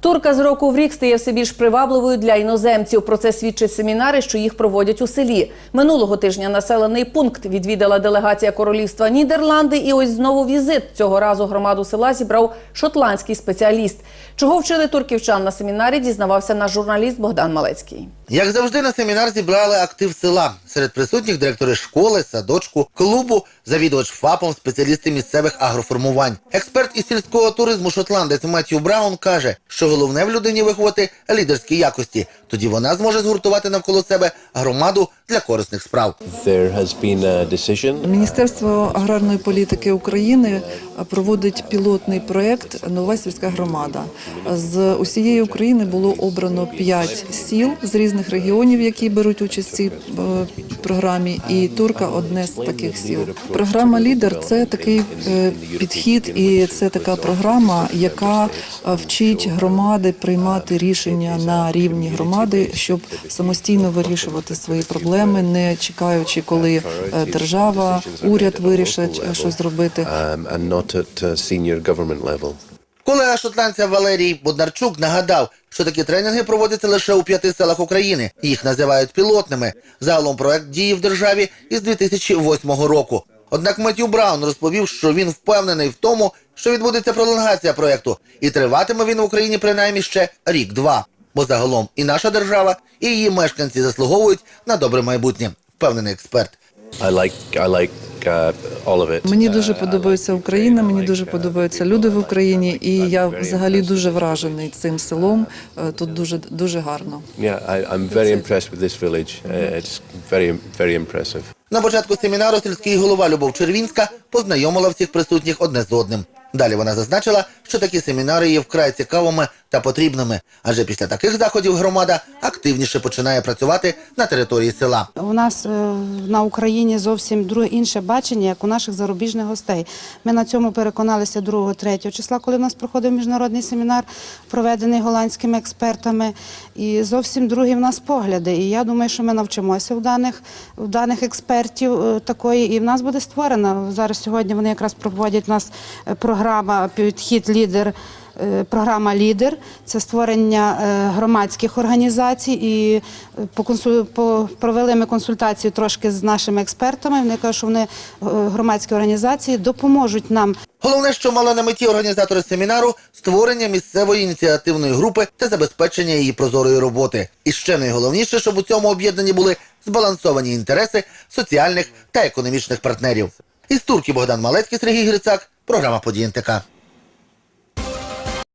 Турка з року в рік стає все більш привабливою для іноземців. Про це свідчать семінари, що їх проводять у селі. Минулого тижня населений пункт відвідала делегація королівства Нідерланди. І ось знову візит. Цього разу громаду села зібрав шотландський спеціаліст. Чого вчили турківчан на семінарі, дізнавався наш журналіст Богдан Малецький. Як завжди, на семінар зібрали актив села. Серед присутніх директори школи, садочку, клубу, завідувач ФАПом, спеціалісти місцевих агроформувань. Експерт із сільського туризму шотландець Меттью Браун каже, що головне в людині виховати лідерські якості. Тоді вона зможе згуртувати навколо себе громаду для корисних справ. Міністерство аграрної політики України проводить пілотний проєкт Нова сільська громада. З усієї України було обрано п'ять сіл з різних регіонів, які беруть участь в цій е, програмі. І Турка одне з таких сіл. Програма Лідер це такий е, підхід, і це така програма, яка е, вчить громади приймати рішення на рівні громади, щоб самостійно вирішувати свої проблеми, не чекаючи, коли держава, уряд вирішать е, щось зробити. Колега шотландця Валерій Боднарчук нагадав, що такі тренінги проводяться лише у п'яти селах України. Їх називають пілотними. Загалом проект діє в державі із 2008 року. Однак Меттю Браун розповів, що він впевнений в тому, що відбудеться пролонгація проекту, і триватиме він в Україні принаймні ще рік-два. Бо загалом і наша держава, і її мешканці заслуговують на добре майбутнє, впевнений експерт. I like I like uh, all of it. Мені дуже подобається Україна, мені дуже подобаються люди в Україні, і я взагалі дуже вражений цим селом. Е, Тут дуже дуже гарно. Yeah, I, I'm very impressed with this village. Uh, it's very very impressive. На початку семінару сільський голова Любов Червінська познайомила всіх присутніх одне з одним. Далі вона зазначила, що такі семінари є вкрай цікавими та потрібними, адже після таких заходів громада активніше починає працювати на території села. У нас е, на Україні зовсім друге інше бачення, як у наших зарубіжних гостей. Ми на цьому переконалися 2-3 числа, коли в нас проходив міжнародний семінар, проведений голландськими експертами. І зовсім другі в нас погляди. І я думаю, що ми навчимося в даних, в даних експертів е, такої, і в нас буде створена. Зараз сьогодні вони якраз проводять нас е, програма підхід лідер. Е, Програма Лідер це створення е, громадських організацій, і е, провели ми консультацію трошки з нашими експертами. Вони кажуть, що вони громадські організації допоможуть нам Головне, що мали на меті організатори семінару створення місцевої ініціативної групи та забезпечення її прозорої роботи. І ще найголовніше, щоб у цьому об'єднані були збалансовані інтереси соціальних та економічних партнерів. Із турки Богдан Малецький, Сергій Грицак, Programa Podijem TK.